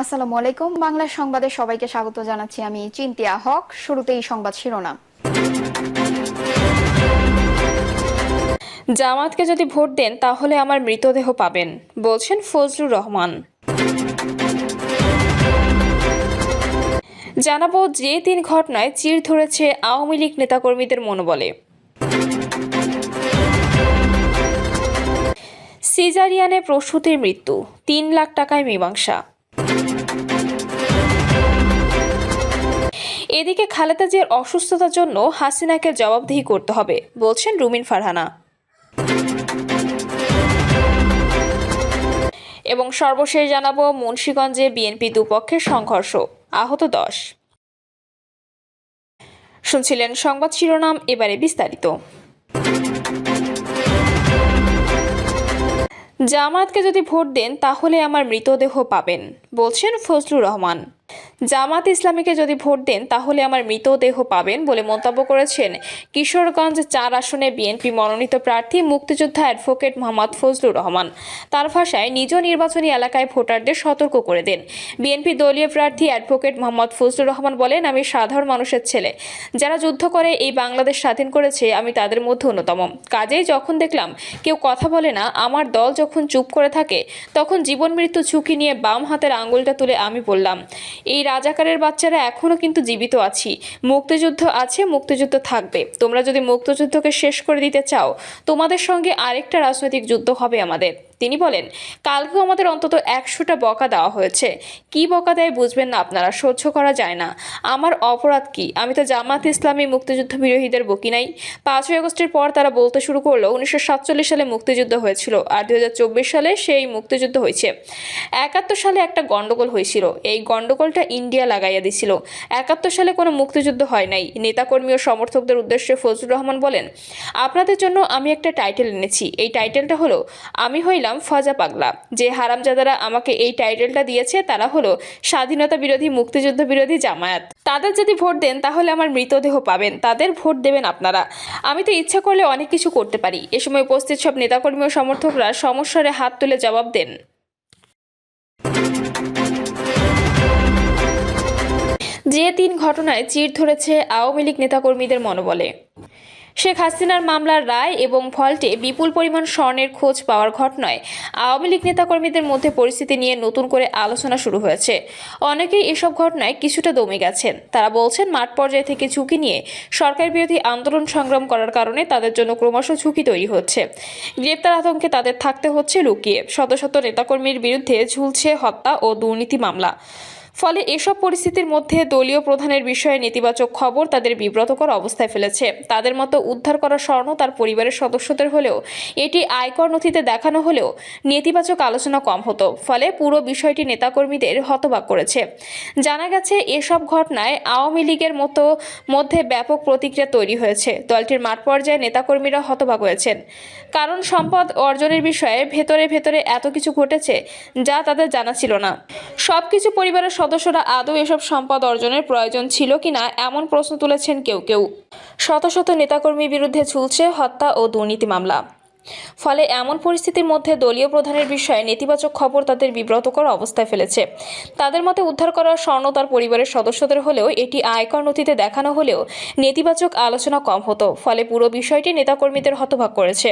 আসসালামু আলাইকুম। বাংলা সংবাদে সবাইকে স্বাগত জানাচ্ছি আমি চিন্তিয়া হক। শুরুতেই সংবাদ শিরোনাম। জামাতকে যদি ভোট দেন, তাহলে আমার মৃতদেহ পাবেন, বলছেন ফজলুর রহমান। জানাব যে তিন ঘটনায় চির ধরেছে আওয়ামী লীগ নেতাকর্মীদের মনোবলে। সিজারিয়ানে প্রসূতির মৃত্যু, তিন লাখ টাকায় মীমাংসা। এদিকে খালেদা জিয়ার অসুস্থতার জন্য হাসিনাকে জবাবদিহি করতে হবে, বলছেন রুমিন ফারহানা। এবং সর্বশেষ জানাব মুন্সীগঞ্জে বিএনপি দুপক্ষের সংঘর্ষ, আহত দশ। শুনছিলেন সংবাদ শিরোনাম, এবারে বিস্তারিত। জামাতকে যদি ভোট দেন তাহলে আমার মৃতদেহ পাবেন বলছেন ফজলুর রহমান। জামাত ইসলামীকে যদি ভোট দেন, তাহলে আমার মৃতদেহ পাবেন বলে মন্তব্য করেছেন কিশোরগঞ্জ চার আসনে বিএনপি মনোনীত প্রার্থী, মুক্তিযোদ্ধা অ্যাডভোকেট মোহাম্মদ ফজলুর রহমান। তার ভাষায় নিজ নির্বাচনী এলাকায় ভোটারদের সতর্ক করে দেন। বিএনপি দলীয় প্রার্থী অ্যাডভোকেট মোহাম্মদ ফজলুর রহমান বলেন, আমি সাধারণ মানুষের ছেলে। যারা যুদ্ধ করে এই বাংলাদেশ স্বাধীন করেছে, আমি তাদের মধ্যে অন্যতম। কাজেই যখন দেখলাম কেউ কথা বলে না, আমার দল যখন চুপ করে থাকে, তখন জীবন মৃত্যু ঝুঁকি নিয়ে বাম হাতের আঙুলটা তুলে আমি বললাম এই রাজাকারের বাচ্চারা এখনও কিন্তু জীবিত আছি। মুক্তিযুদ্ধ আছে, মুক্তিযুদ্ধ থাকবে। তোমরা যদি মুক্তিযুদ্ধকে শেষ করে দিতে চাও, তোমাদের সঙ্গে আরেকটা রাজনৈতিক যুদ্ধ হবে আমাদের। তিনি বলেন কালকেও আমাদের অন্তত একশোটা বকা দেওয়া হয়েছে। কি বকা দেয় বুঝবেন না আপনারা, সহ্য করা যায় না। আমার অপরাধ কি? আমি তো জামাত ইসলামী মুক্তিযুদ্ধ বিরোধীদের বকি নাই। পাঁচই আগস্টের পর তারা বলতে শুরু করল, উনিশশো সাতচল্লিশ সালে মুক্তিযুদ্ধ হয়েছিল আর দুই হাজার চব্বিশ সালে সেই মুক্তিযুদ্ধ হয়েছে। একাত্তর সালে একটা গণ্ডগোল হয়েছিল। এই গন্ডগোলটা ইন্ডিয়া লাগাইয়া দিছিল। একাত্তর সালে কোনো মুক্তিযুদ্ধ হয় নাই। নেতাকর্মী ও সমর্থকদের উদ্দেশ্যে ফজলুর রহমান বলেন, আপনাদের জন্য আমি একটা টাইটেল এনেছি। এই টাইটেলটা হলো, আমি হইলাম ফাজা পাগলা। যে হারামজাদারা আমাকে এই টাইটেলটা দিয়েছে, তারা হলো স্বাধীনতা বিরোধী, মুক্তিযুদ্ধ বিরোধী জামায়াত। তাদের যদি ভোট দেন, তাহলে আমার মৃতদেহ পাবেন। তাদের ভোট দেবেন আপনারা। আমি তো ইচ্ছা করলে অনেক কিছু করতে পারি। এ সময় উপস্থিত সব নেতাকর্মী ও সমর্থকরা সমস্যারে হাত তুলে জবাব দেন। যে তিন ঘটনায় চির ধরেছে আওয়ামী লীগ নেতাকর্মীদের মনোবলে। শেখ হাসিনার মামলার রায় এবং ফল্টে বিপুল পরিমাণ স্বর্ণের খোঁজ পাওয়ার ঘটনায় আওয়ামী লীগ নেতাকর্মীদের মধ্যে পরিস্থিতি নিয়ে নতুন করে আলোচনা শুরু হয়েছে। অনেকেই এসব ঘটনায় কিছুটা দমে গেছেন। তারা বলছেন, মাঠ পর্যায় থেকে ঝুঁকি নিয়ে সরকার বিরোধী আন্দোলন সংগ্রাম করার কারণে তাদের জন্য ক্রমশ ঝুঁকি তৈরি হচ্ছে। গ্রেপ্তার আতঙ্কে তাদের থাকতে হচ্ছে লুকিয়ে। শত শত নেতাকর্মীর বিরুদ্ধে ঝুলছে হত্যা ও দুর্নীতি মামলা। ফলে এসব পরিস্থিতির মধ্যে দলীয় প্রধানের বিষয়ে নেতিবাচক খবর তাদের বিব্রতকর অবস্থায় ফেলেছে। তাদের মতো উদ্ধার করা স্বর্ণ তার পরিবারের সদস্যদের হলেও, এটি আয়কর নথিতে দেখানো হলেও নেতিবাচক আলোচনা কম হতো। ফলে পুরো বিষয়টি নেতাকর্মীদের হতবাক করেছে। জানা গেছে, এসব ঘটনায় আওয়ামী লীগের মতো মধ্যে ব্যাপক প্রতিক্রিয়া তৈরি হয়েছে। দলটির মাঠ পর্যায়ে নেতাকর্মীরা হতবাক হয়েছেন। কারণ সম্পদ অর্জনের বিষয়ে ভেতরে ভেতরে এত কিছু ঘটেছে যা তাদের জানা ছিল না। সবকিছু পরিবারের সদস্যরা আদৌ এসব সম্পদ অর্জনের প্রয়োজন ছিল কিনা এমন প্রশ্ন তুলেছেন কেউ কেউ। শত শত নেতাকর্মীর বিরুদ্ধে ঝুলছে হত্যা ও দুর্নীতি মামলা। ফলে এমন পরিস্থিতির মধ্যে দলীয় প্রধানের বিষয়ে নেতিবাচক খবর তাদের বিব্রতকর অবস্থায় ফেলেছে। তাদের মতে উদ্ধার করা স্বর্ণ তার পরিবারের সদস্যদের হলেও এটি আয়কর নথিতে দেখানো হলেও নেতিবাচক আলোচনা কম হতো, ফলে পুরো বিষয়টি নেতাকর্মীদের হতভাগ করেছে।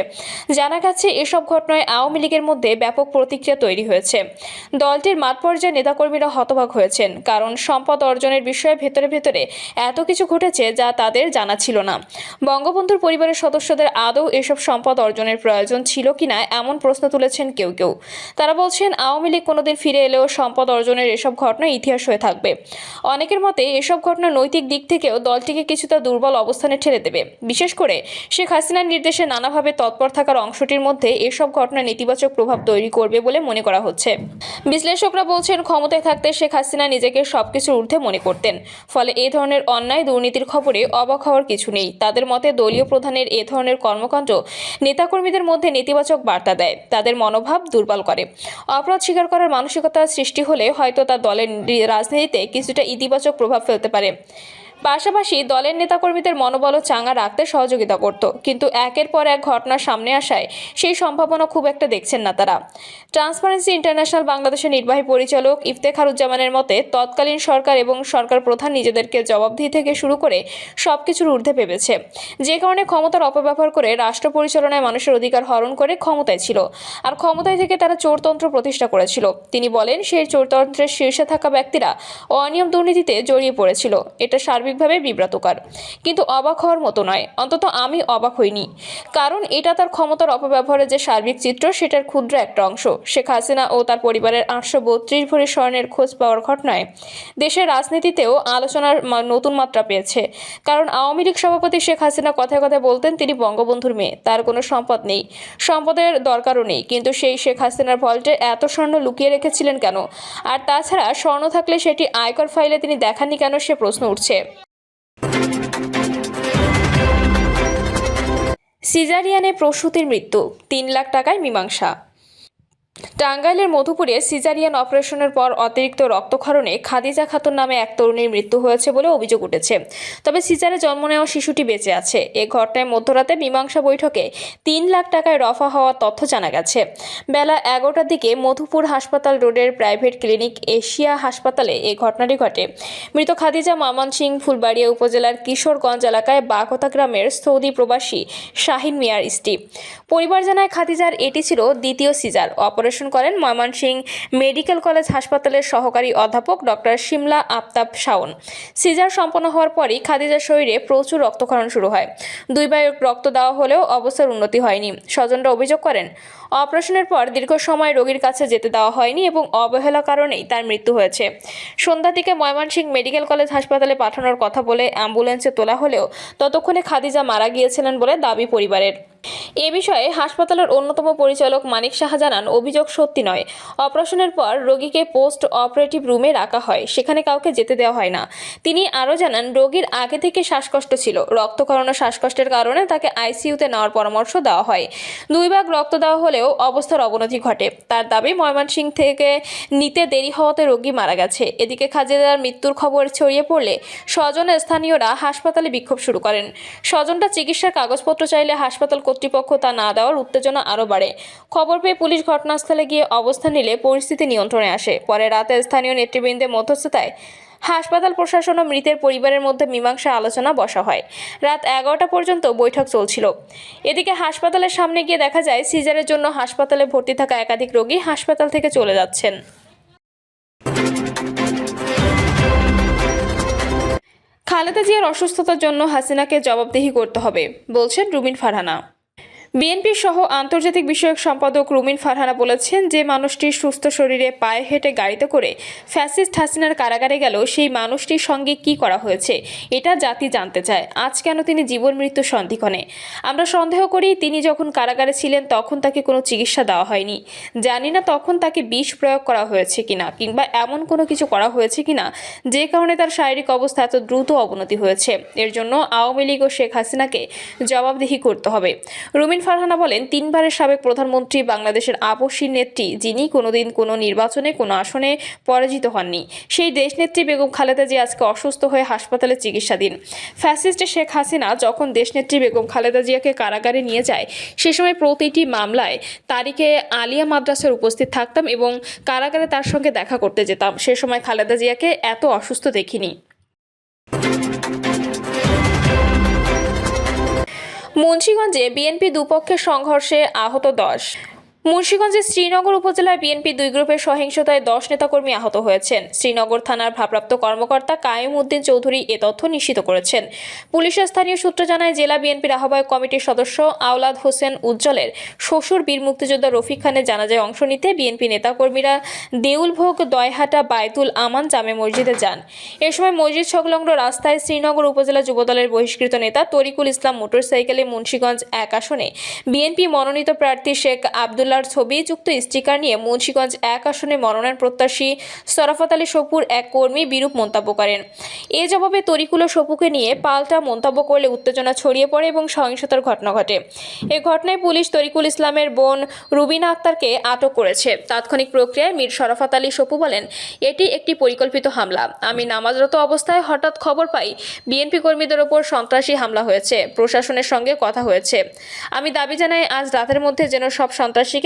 জানা গেছে, এসব ঘটনায় আওয়ামী লীগের মধ্যে ব্যাপক প্রতিক্রিয়া তৈরি হয়েছে। দলটির মাঠ পর্যায়ে নেতাকর্মীরা হতবাক হয়েছেন, কারণ সম্পদ অর্জনের বিষয়ে ভেতরে ভেতরে এত কিছু ঘটেছে যা তাদের জানা ছিল না। বঙ্গবন্ধুর পরিবারের সদস্যদের আদৌ এসব সম্পদ অর্জনের প্রয়োজন ছিল কিনা এমন প্রশ্ন তুলেছেন কেউ কেউ। তারা বলছেন, আওয়ামী লীগ কোনোদিন ফিরে এলেও সম্পদ অর্জনের এসব ঘটনা ইতিহাস হয়ে থাকবে। অনেকের মতে এসব ঘটনা নৈতিক দিক থেকেও দলটিকে কিছুটা দুর্বল অবস্থানে ঠেলে দেবে। বিশেষ করে শেখ হাসিনার নির্দেশে নানাভাবে তৎপর থাকার অংশটির মধ্যে এসব ঘটনা নেতিবাচক প্রভাব তৈরি করবে বলে মনে করা হচ্ছে। বিশ্লেষকরা বলছেন, ক্ষমতায় থাকতে শেখ হাসিনা নিজেকে সবকিছুর ঊর্ধ্বে মনে করতেন। ফলে এ ধরনের অন্যায় দুর্নীতির খবরে অবাক হওয়ার কিছু নেই। তাদের মতে দলীয় প্রধানের এ ধরনের কর্মকাণ্ড নেতাকর্মীদের মধ্যে নেতিবাচক বার্তা দেয়। তাদের মনোভাব দুর্বল করে। অপরাধ স্বীকার করার মানসিকতা সৃষ্টি হলে হয়তো তার দলের রাজনীতিতে কিছুটা ইতিবাচক প্রভাব ফেলতে পারে। পাশাপাশি দলের নেতাকর্মীদের মনোবলও চাঙ্গা রাখতে সহযোগিতা করত। কিন্তু একের পর এক ঘটনা সামনে আসায় সেই সম্ভাবনা খুব একটা দেখছেন না তারা। ট্রান্সপারেন্সি ইন্টারন্যাশনাল বাংলাদেশের নির্বাহী পরিচালক ইফতেখারুজ্জামানের মতে, তৎকালীন সরকার এবং সরকার প্রধান নিজেদেরকে জবাবদিহি থেকে শুরু করে সবকিছুর ঊর্ধ্বে ভেবেছে। যে কারণে ক্ষমতার অপব্যবহার করে রাষ্ট্র পরিচালনায় মানুষের অধিকার হরণ করে ক্ষমতায় ছিল। আর ক্ষমতায় থেকে তারা চোরতন্ত্র প্রতিষ্ঠা করেছিল। তিনি বলেন, সেই চোরতন্ত্রের শীর্ষে থাকা ব্যক্তিরা অনিয়ম দুর্নীতিতে জড়িয়ে পড়েছিল। এটা সার্বিকভাবে বিব্রতকর। কিন্তু অবাক হওয়ার মতো নয়, অন্তত আমি অবাক হইনি। কারণ এটা তার ক্ষমতার অপব্যবহারের যে সার্বিক চিত্র, সেটার ক্ষুদ্র একটা অংশ। শেখ হাসিনা ও তার পরিবারের আটশো বত্রিশ ভরি স্বর্ণের খোঁজ পাওয়ার ঘটনায় দেশের রাজনীতিতেও আলোচনার নতুন মাত্রা পেয়েছে। কারণ আওয়ামী লীগ সভাপতি শেখ হাসিনা কথায় কথায় বলতেন, তিনি বঙ্গবন্ধুর মেয়ে, তার কোনো সম্পদ নেই। সম্পদের দরকারও নেই। কিন্তু সেই শেখ হাসিনার ভল্টে এত স্বর্ণ লুকিয়ে রেখেছিলেন কেন? আর তাছাড়া স্বর্ণ থাকলে সেটি আয়কর ফাইলে তিনি দেখাননি কেন, সে প্রশ্ন উঠছে। সিজারিয়ানে প্রসূতির মৃত্যু তিন লাখ টাকায় মীমাংসা। টাঙ্গাইলের মধুপুরে সিজারিয়ান অপারেশনের পর অতিরিক্ত রক্তক্ষরণে খাদিজা খাতুন নামে এক তরুণীর মৃত্যু হয়েছে বলে অভিযোগ উঠেছে। তবে সিজারে জন্ম নেওয়া শিশুটি বেঁচে আছে। এ ঘটনায় মধ্যরাতে মীমাংসা বৈঠকে তিন লাখ টাকায় রফা হওয়ার তথ্য জানা গেছে। বেলা এগারোটার দিকে মধুপুর হাসপাতাল রোডের প্রাইভেট ক্লিনিক এশিয়া হাসপাতালে এ ঘটনাটি ঘটে। মৃত খাদিজা মামনসিং ফুলবাড়িয়া উপজেলার কিশোরগঞ্জ এলাকায় বাকতা গ্রামের সৌদি প্রবাসী শাহিন মিয়ার স্ত্রী। পরিবার জানায় খাদিজার এটি ছিল দ্বিতীয় সিজার। অপারেশন করেন ময়মনসিং মেডিকেল কলেজ হাসপাতালের সহকারী অধ্যাপক ডক্টর শিমলা আফতাব শাওন। সিজার সম্পন্ন হওয়ার পরই খাদিজার শরীরে প্রচুর রক্তক্ষরণ শুরু হয়। দুই দুইবার রক্ত দেওয়া হলেও অবস্থার উন্নতি হয়নি। স্বজনরা অভিযোগ করেন, অপারেশনের পর দীর্ঘ সময় রোগীর কাছে যেতে দেওয়া হয়নি এবং অবহেলা কারণেই তার মৃত্যু হয়েছে। সন্ধ্যা থেকে ময়মনসিংহ মেডিকেল কলেজ হাসপাতালে পাঠানোর কথা বলে অ্যাম্বুলেন্সে তোলা হলেও ততক্ষণে খাদিজা মারা গিয়েছিলেন বলে দাবি পরিবারের। এ বিষয়ে হাসপাতালের অন্যতম পরিচালক মানিক সাহা জানান, অভিযোগ সত্যি নয়। অপারেশনের পর রোগীকে পোস্ট অপারেটিভ রুমে রাখা হয়, সেখানে কাউকে যেতে দেওয়া হয় না। তিনি আরও জানান, রোগীর আগে থেকে শ্বাসকষ্ট ছিল। রক্তক্ষরণ শ্বাসকষ্টের কারণে তাকে আইসিইউতে নেওয়ার পরামর্শ দেওয়া হয়। দুই ভাগ রক্ত দেওয়া হলেও অবস্থার অবনতি ঘটে। তার দাবি, ময়মনসিংহ থেকে নিতে দেরি হওয়াতে রোগী মারা গেছে। এদিকে খাজেদার মৃত্যুর খবর ছড়িয়ে পড়লে স্বজন স্থানীয়রা হাসপাতালে বিক্ষোভ শুরু করেন। স্বজনটা চিকিৎসার কাগজপত্র চাইলে হাসপাতাল কর্তৃপক্ষ তা না দেওয়ার উত্তেজনা আরও বাড়ে। খবর পেয়ে পুলিশ ঘটনাস্থলে গিয়ে অবস্থান নিলে পরিস্থিতি নিয়ন্ত্রণে আসে। পরে রাতে স্থানীয় নেতৃবৃন্দের মধ্যস্থতায় হাসপাতাল প্রশাসন ও মৃতের পরিবারের মধ্যে মীমাংসা আলোচনা বসা হয়। রাত এগারোটা পর্যন্ত বৈঠক চলছিল। এদিকে হাসপাতালের সামনে গিয়ে দেখা যায়, সিজারের জন্য হাসপাতালে ভর্তি থাকা একাধিক রোগী হাসপাতাল থেকে চলে যাচ্ছেন। খালেদা জিয়ার অসুস্থতার জন্য হাসিনাকে জবাবদিহি করতে হবে, বলছেন রুমিন ফারহানা। বিএনপি সহ আন্তর্জাতিক বিষয়ক সম্পাদক রুমিন ফারহানা বলেছেন যে মানুষটি সুস্থ শরীরে পায়ে হেঁটে গাড়িতে করে ফ্যাসিস্ট হাসিনার কারাগারে গেল, সেই মানুষটির সঙ্গে কি করা হয়েছে, এটা জাতি জানতে চায়। আজ কেন তিনি জীবন মৃত্যু সন্ধিক্ষণে? আমরা সন্দেহ করি তিনি যখন কারাগারে ছিলেন তখন তাকে কোনো চিকিৎসা দেওয়া হয়নি। জানি না তখন তাকে বিষ প্রয়োগ করা হয়েছে কিনা, কিংবা এমন কোনো কিছু করা হয়েছে কিনা, যে কারণে তার শারীরিক অবস্থা এত দ্রুত অবনতি হয়েছে। এর জন্য আওয়ামী লীগ ও শেখ হাসিনাকে জবাবদিহি করতে হবে। রুমিন ফারহানা বলেন, তিনবারের সাবেক প্রধানমন্ত্রী বাংলাদেশের আপসী নেত্রী, যিনি কোনোদিন কোনো নির্বাচনে, কোনো আসনে পরাজিত হননি। সেই দেশনেত্রী বেগম খালেদা জিয়া আজকে অসুস্থ হয়ে হাসপাতালে চিকিৎসাধীন ফ্যাসিস্ট শেখ হাসিনা যখন দেশনেত্রী বেগম খালেদা জিয়াকে কারাগারে নিয়ে যায়, সে সময় প্রতিটি মামলায় তারিখে আলিয়া মাদ্রাসার উপস্থিত থাকতাম এবং কারাগারে তার সঙ্গে দেখা করতে যেতাম। সে সময় খালেদা জিয়াকে এত অসুস্থ দেখিনি। মুন্সিগঞ্জে বিএনপি দুপক্ষের সংঘর্ষে আহত দশ। মুন্সিগঞ্জের শ্রীনগর উপজেলায় বিএনপি দুই গ্রুপের সহিংসতায় দশ নেতাকর্মী আহত হয়েছেন। শ্রীনগর থানার ভারপ্রাপ্ত কর্মকর্তা কায়েম উদ্দিন চৌধুরী এ তথ্য নিশ্চিত করেছেন। পুলিশের স্থানীয় সূত্র জানায়, জেলা বিএনপির আহ্বায়ক কমিটির সদস্য আওলাদ হোসেন উজ্জ্বলের শ্বশুর বীর মুক্তিযোদ্ধা রফিক খানের জানাজায় অংশ নিতে বিএনপি নেতাকর্মীরা দেউলভোগ, দয়হাটা বায়তুল আমান জামে মসজিদে যান। এ সময় মসজিদ সংলগ্ন রাস্তায় শ্রীনগর উপজেলা যুবদলের বহিষ্কৃত নেতা তরিকুল ইসলাম মোটরসাইকেলে মুন্সিগঞ্জ এক আসনে বিএনপি মনোনীত প্রার্থী শেখ আবদুল্লাহ মামলার ছবি যুক্ত স্টিকার নিয়ে মুন্সীগঞ্জ এক আসনে মনোনয়ন প্রত্যাশী সরাফত আলী সপুর এক কর্মী বিরূপ মন্তব্য করেন। এ জবাবে তরিকুল সপুকে নিয়ে পাল্টা মন্তব্য করলে উত্তেজনা ছড়িয়ে পড়ে এবং সহিংসতার ঘটনা ঘটে। এ ঘটনায় পুলিশ তরিকুল ইসলামের বোন রুবিনা আক্তারকে আটক করেছে। তাৎক্ষণিক প্রক্রিয়ায় মীর শরাফত আলী সপু বলেন, এটি একটি পরিকল্পিত হামলা। আমি নামাজরত অবস্থায় হঠাৎ খবর পাই বিএনপি কর্মীদের ওপর সন্ত্রাসী হামলা হয়েছে। প্রশাসনের সঙ্গে কথা হয়েছে। আমি দাবি জানাই, আজ রাতের মধ্যে যেন সব সন্ত্রাসীকে